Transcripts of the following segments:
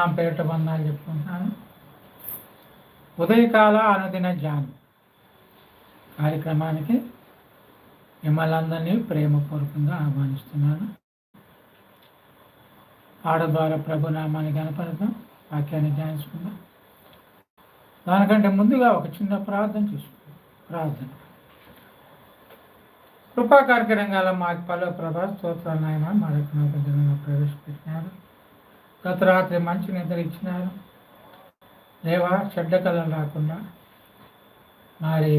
నా పేరిట బంధాలు చెప్పుకుంటున్నాను. ఉదయకాల అనుదిన ధ్యానం. కార్యక్రమానికి మిమ్మల్ని అందరినీ ప్రేమపూర్వకంగా ఆహ్వానిస్తున్నాను. ఆడ ద్వారా ప్రభు నామాన్ని కనపడదాం వాక్యాన్ని ధ్యానించుకుందాం. దానికంటే ముందుగా ఒక చిన్న ప్రార్థన చేసుకుందాం. ప్రార్థన. కృపా రంగాల మా పలు ప్రభా స్తోత్రాలు నాయన మా రక్షణ ప్రవేశపెట్టినారు. గత రాత్రి మంచి నిద్ర ఇచ్చినారు దేవా చెడ్డ కళలు రాకుండా మరి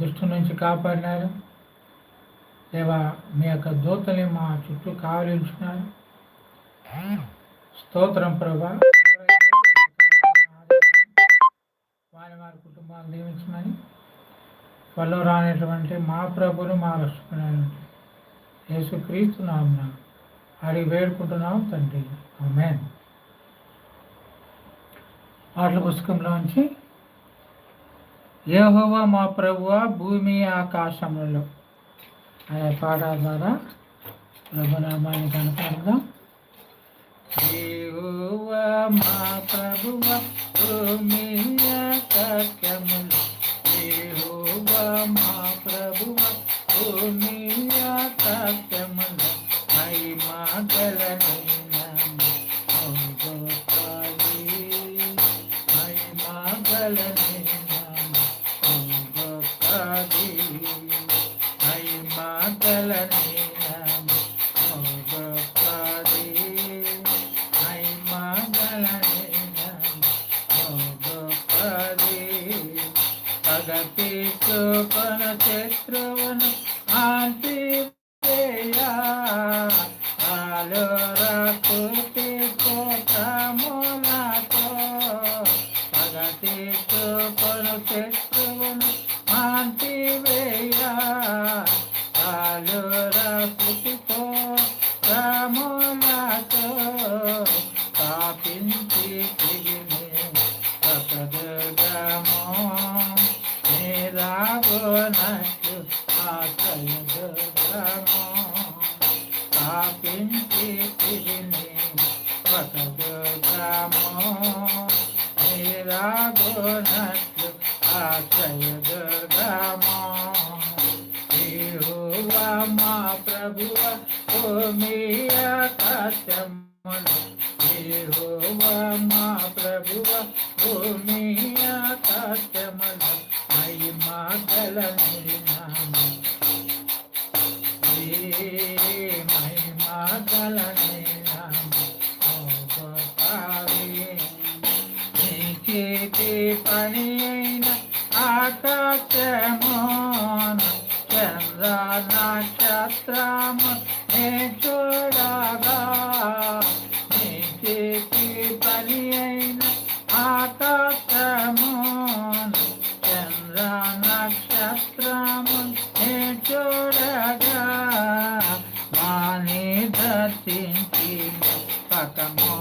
దృష్టి నుంచి కాపాడినారు. దేవా మీ యొక్క దూతని మా చుట్టూ కావలించినారు. స్తోత్రం ప్రభా. వారి వారి కుటుంబాలు దీవించమని వాళ్ళు రానటువంటి మా ప్రభుని మా రక్షకునైనటువంటి యేసుక్రీస్తు నామన అడిగి వేడుకుంటున్నాం తండ్రి. ఆమెన్. పాటల పుస్తకంలోంచి యెహోవా మా ప్రభువ భూమి ఆకాశములలో. అనే పాట ద్వారా ప్రభునామాన్ని కనపడదాం యెహోవా మా ప్రభువ భూమి ఆకాశములు యెహోవా మా ప్రభువ భూమి మహిమా గలని పాపించి తిరిగి ఒకదుగమో నీరాబోనట్లు ఆశ్రయదుర్గమో. యెహోవా మా ప్రభువ ఓ మీ ఆకాశములు యెహోవా మా ప్రభువ భూమి ఆకాశముల మహిమా గల నామ. దర్శించి పకమో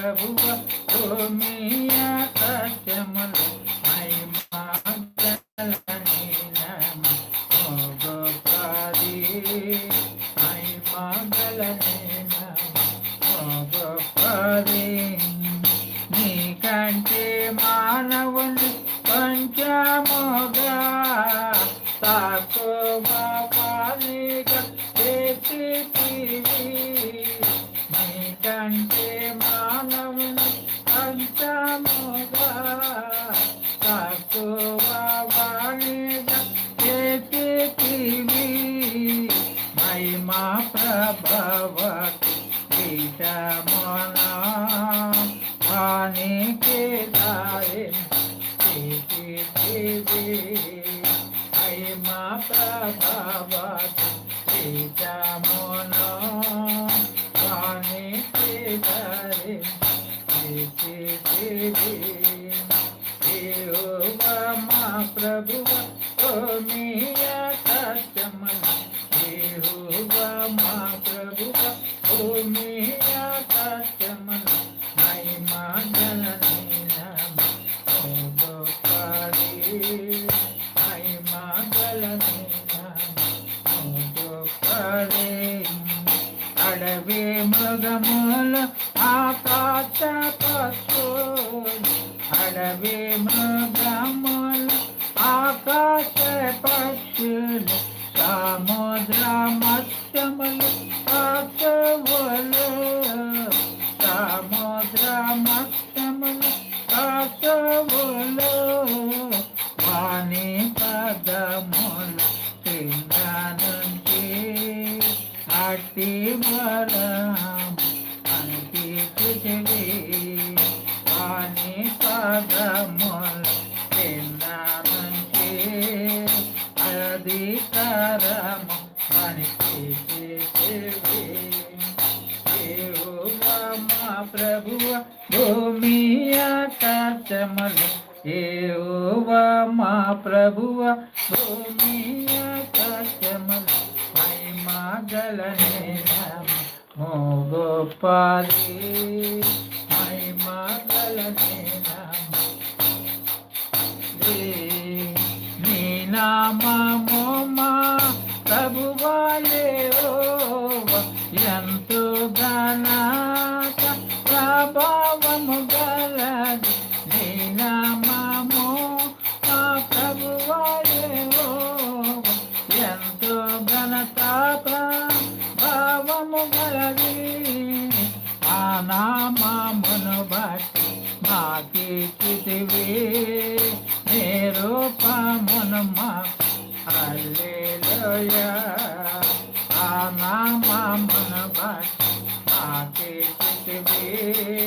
ప్రభువ భూమి ఆకాశములు মন জানিতে পারে ও মা প্রভু ও মি గొప్పది అడవి మృగములు ఆకాశ పశువులు అడవి మృగముల ఆకాశ పక్షులు సముద్ర మత్స్యములు అట్టి వరం అనిపించుటివి వాణి పదముల తిన్నానుంచి అధికారము అనిపించుటివి ప్రభువ భూమి ఆకాశములు. ఏవా మా ప్రభువ భూమి మహిమా గలనే గోపాలి మహిమా గలనే నామో నీ నామము మా ప్రభువాయే ఎంతో ఘనత ప్రభావము గలది నీ నామము మా ప్రభువాయే ఎంతో ఘనత ఆ నామమును బట్టి మాకిచ్చితివి నీ రూపమును మా హల్లెలూయా ఆ నామమును బట్టి మాకిచ్చితివి నీ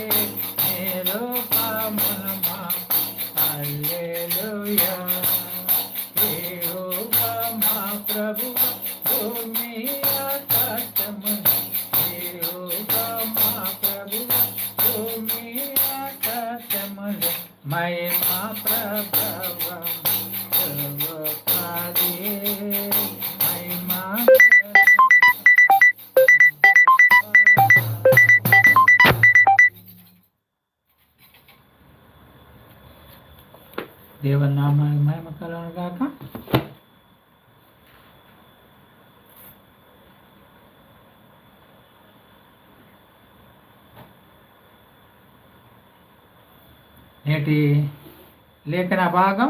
నేటి లేఖన భాగం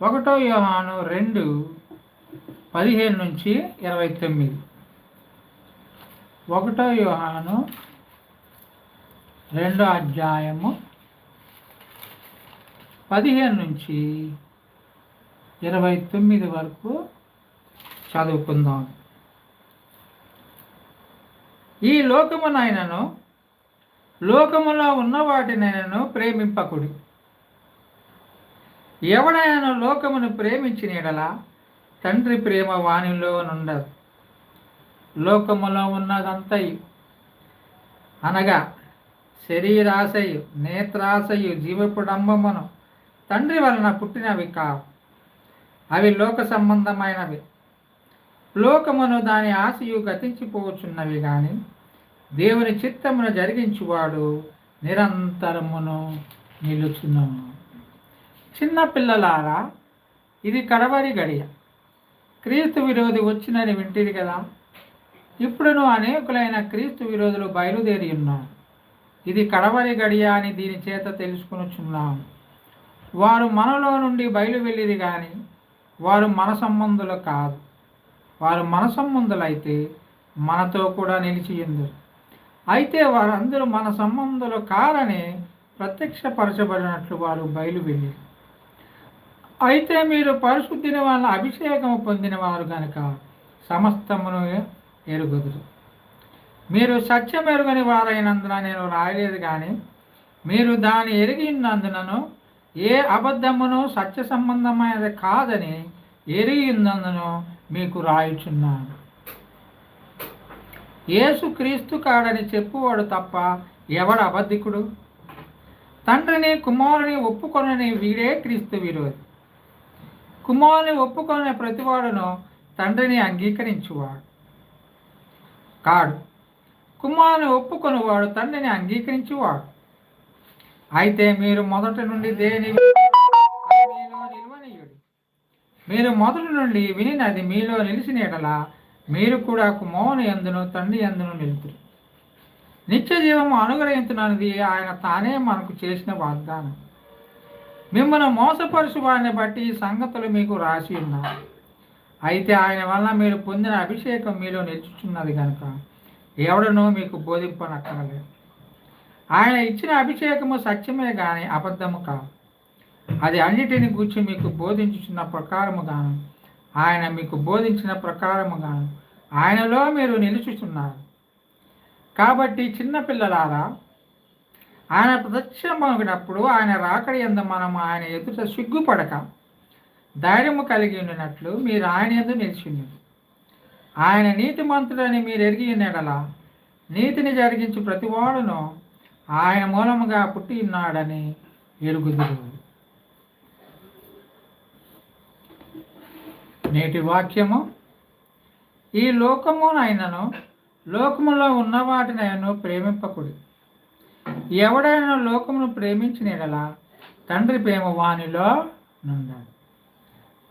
ఒకటో యోహాను రెండు పదిహేను నుంచి ఇరవై తొమ్మిది. ఒకటో యోహాను రెండో అధ్యాయము పదిహేను నుంచి ఇరవై తొమ్మిది వరకు చదువుకుందాం. ఈ లోకమునైనను లోకములో ఉన్న వాటినైనను ప్రేమింపకుడి. ఎవడైనా లోకమును ప్రేమించిన ఎడలా తండ్రి ప్రేమ వాణిలో నుండదు. లోకములో ఉన్నదంతయు. అనగా శరీరాశయు నేత్రాశయు జీవపుడంబమును తండ్రి వలన పుట్టినవి కావు. అవి లోక సంబంధమైనవి. లోకమును దాని ఆశయు గతించిపోవచ్చున్నవి కానీ దేవుని చిత్తమును జరిగించువాడు నిరంతరమును నిలుచును. చిన్న పిల్లలారా ఇది కడవరి గడియ. క్రీస్తు విరోధి వచ్చినని వింటిది కదా. ఇప్పుడును అనేకులైన క్రీస్తు విరోధులు బయలుదేరి ఉన్నారు. ఇది కడవరి గడియ అని దీని చేత తెలుసుకొనుచున్నాము. వారు మనలో నుండి బయలు వెళ్ళిది కానీ వారు మన సంబంధులు కాదు. వారు మన సంబంధులైతే మనతో కూడా నిలిచి ఎందురు అయితే వారందరూ మన సంబంధులు కారని ప్రత్యక్షపరచబడినట్లు వారు బయలు అయితే మీరు పరిశుద్ధిని వాళ్ళ అభిషేకము పొందిన వారు కనుక సమస్తమును ఎరుగుదురు. మీరు సత్యం ఎరుగని వారైనందున నేను రాయలేదు కానీ మీరు దాన్ని ఎరిగినందునను ఏ అబద్ధమును సత్య సంబంధమైనది కాదని ఎరిగినందును మీకు రాయుచున్నాను. యేసు క్రీస్తు కాడని చెప్పువాడు తప్ప ఎవడు అబద్ధికుడు? తండ్రిని కుమారుని ఒప్పుకొనని వీడే క్రీస్తు విరోధి. కుమారుని ఒప్పుకొనే ప్రతివాడును తండ్రిని అంగీకరించువాడు. కాడు. కుమారుని ఒప్పుకొనివాడు తండ్రిని అంగీకరించువాడు. అయితే మీరు మొదటి నుండి దేని మీలో నిల్వనీయుడు మీరు మొదటి నుండి వినినది మీలో నిలిచిన ఎడలా మీరు కూడా కుమారుని ఎందును తండ్రి ఎందును నిలుతురు. నిత్య జీవము అనుగ్రహించినది ఆయన తానే మనకు చేసిన వాగ్దానం. మిమ్మల్ని మోసపరుచు వారిని బట్టి ఈ సంగతులు మీకు రాసి ఉన్నారు అయితే ఆయన వల్ల మీరు పొందిన అభిషేకం మీలో నిలుచుచున్నది కనుక ఎవడనో మీకు బోధింపనక్కర్లేదు. ఆయన ఇచ్చిన అభిషేకము సత్యమే కానీ అబద్ధము కాదు. అది అన్నిటిని గూర్చి మీకు బోధించుచున్న ప్రకారము గాను. ఆయన మీకు బోధించిన ప్రకారము గాను. ఆయనలో మీరు నిలుచుచున్నారు. కాబట్టి చిన్నపిల్లలారా ఆయన ప్రత్యక్షమగినప్పుడు ఆయన రాకడి ఎందు మనం ఆయన ఎదుట సిగ్గుపడక ధైర్యము కలిగి ఉండినట్లు మీరు ఆయన ఎందు నిలిచింది ఆయన నీతిమంతుడని మీరు ఎరిగి నెడల నీతిని జరిగించి ప్రతివాడును ఆయన మూలముగా పుట్టి ఉన్నాడని ఎరుగుదురు. నేటి వాక్యము ఈ లోకమునైనను లోకములో ఉన్న వాటినైనా ప్రేమింపకుడి. ఎవడైనా లోకమును ప్రేమించిన ఎడలా తండ్రి ప్రేమ వాణిలో నుండాడు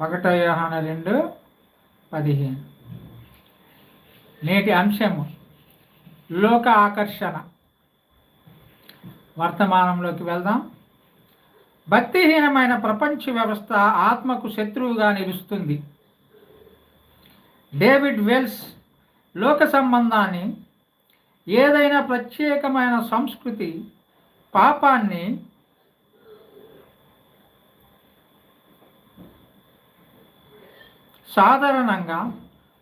ఒకటో యోహాన రెండు పదిహేను. నేటి అంశము లోక ఆకర్షణ. వర్తమానంలోకి వెళ్దాం. భక్తిహీనమైన ప్రపంచ వ్యవస్థ ఆత్మకు శత్రువుగా నిలుస్తుంది. డేవిడ్ వెల్స్ లోక సంబంధాన్ని ఏదైనా ప్రత్యేకమైన సంస్కృతి పాపాన్ని సాధారణంగా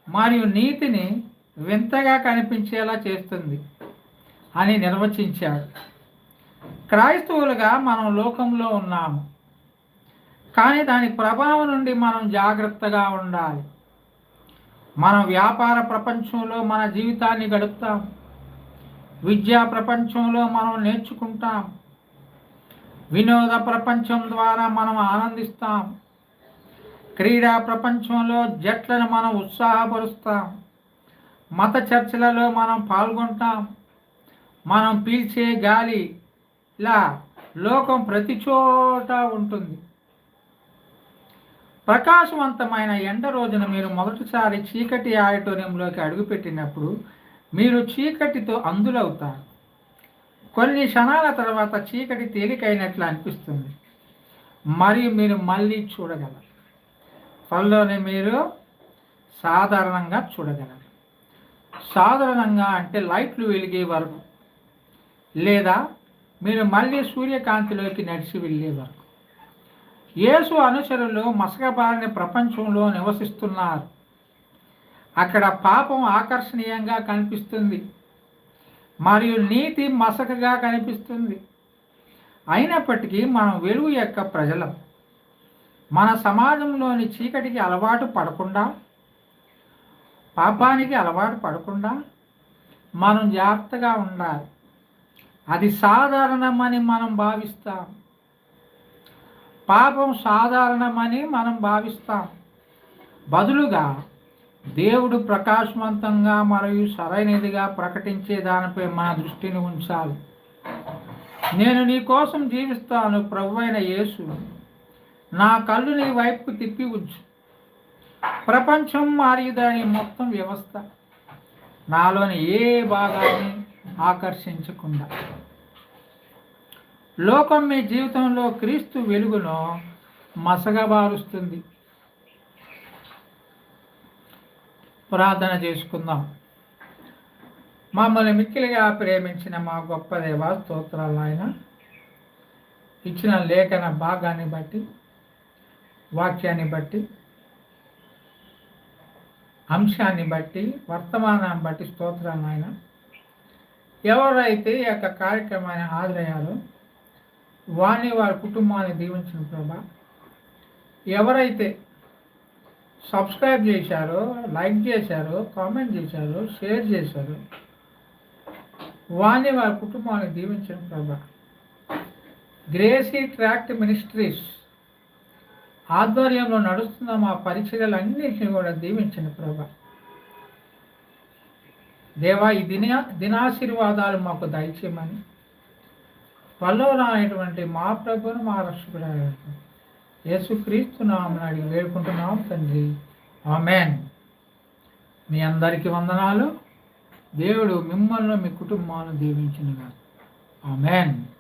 మరియు నీతిని వింతగా కనిపించేలా చేస్తుంది అని నిర్వచించాడు క్రైస్తవులుగా మనం లోకంలో ఉన్నాము. కానీ దాని ప్రభావం నుండి మనం జాగ్రత్తగా ఉండాలి. మనం వ్యాపార ప్రపంచంలో మన జీవితాన్ని గడుపుతాం. విద్యా ప్రపంచంలో మనం నేర్చుకుంటాం. వినోద ప్రపంచం ద్వారా మనం ఆనందిస్తాం. క్రీడా ప్రపంచంలో జట్లను మనం ఉత్సాహపరుస్తాం. మత చర్చలలో మనం పాల్గొంటాం. మనం పీల్చే గాలి ఇలా లోకం ప్రతి చోట ఉంటుంది. ప్రకాశవంతమైన ఎండ రోజున మీరు మొదటిసారి చీకటి ఆడిటోరియంలోకి అడుగుపెట్టినప్పుడు మీరు చీకటితో అందులవుతారు. కొన్ని క్షణాల తర్వాత చీకటి తేలికైనట్లు అనిపిస్తుంది. మరియు మీరు మళ్ళీ చూడగలరు. త్వరలోనే మీరు సాధారణంగా చూడగలరు. సాధారణంగా అంటే లైట్లు వెలిగే వరకు లేదా మీరు మళ్ళీ సూర్యకాంతిలోకి నడిచి వెళ్ళే వరకు. యేసు అనుచరులు మసకబారిన ప్రపంచంలో నివసిస్తున్నారు. అక్కడ పాపం ఆకర్షణీయంగా కనిపిస్తుంది. మరియు నీతి మసకగా కనిపిస్తుంది. అయినప్పటికీ మనం వెలుగు యొక్క ప్రజలం. మన సమాజంలోని చీకటికి అలవాటు పడకుండా పాపానికి అలవాటు పడకుండా మనం జాగ్రత్తగా ఉండాలి. అది సాధారణమని మనం భావిస్తాం. పాపం సాధారణమని మనం భావిస్తాం. బదులుగా దేవుడు ప్రకాశవంతంగా మరియు సరైనదిగా ప్రకటించే దానిపై మన దృష్టిని ఉంచాలి. నేను నీ కోసం జీవిస్తాను ప్రభు అయిన యేసు. నా కళ్ళు నీ వైపు తిప్పి ఉంచు. ప్రపంచం మరియు దాని మొత్తం వ్యవస్థ. నాలోని ఏ భాగాన్ని ఆకర్షించకుండా. లోకం మీ జీవితంలో క్రీస్తు వెలుగును మసగబారుస్తుంది ప్రార్థన చేసుకుందాం. మమ్మల్ని మిక్కిలిగా ప్రేమించిన మా గొప్ప దేవ స్తోత్రాలు ఆయన ఇచ్చిన లేఖన భాగాన్ని బట్టి వాక్యాన్ని బట్టి అంశాన్ని బట్టి వర్తమానాన్ని బట్టి స్తోత్రాలు ఆయన ఎవరైతే ఈ యొక్క కార్యక్రమాన్ని హాజరయ్యారో వారిని వారి కుటుంబాన్ని దీవించిన ప్రభా. ఎవరైతే సబ్స్క్రైబ్ చేశారో లైక్ చేశారో కామెంట్ చేశారో షేర్ చేశారో వారిని వారి కుటుంబాన్ని దీవించిన ప్రభా. గ్రేసీ ట్రాక్ట్ మినిస్ట్రీస్ ఆధ్వర్యంలో నడుస్తున్న మా పరిచర్యలన్నింటినీ కూడా దీవించిన ప్రభా. దేవా ఈ దిన దినాశీర్వాదాలు మాకు దయచేయమని. పల్లవరానటువంటి మా ప్రభును మా రక్షకుడు యేసుక్రీస్తు నామని అడిగి వేడుకుంటున్నాం తండ్రి. ఆమెన్. మీ అందరికీ వందనాలు. దేవుడు మిమ్మల్ని మీ కుటుంబాలను దీవించిన ఆమెన్.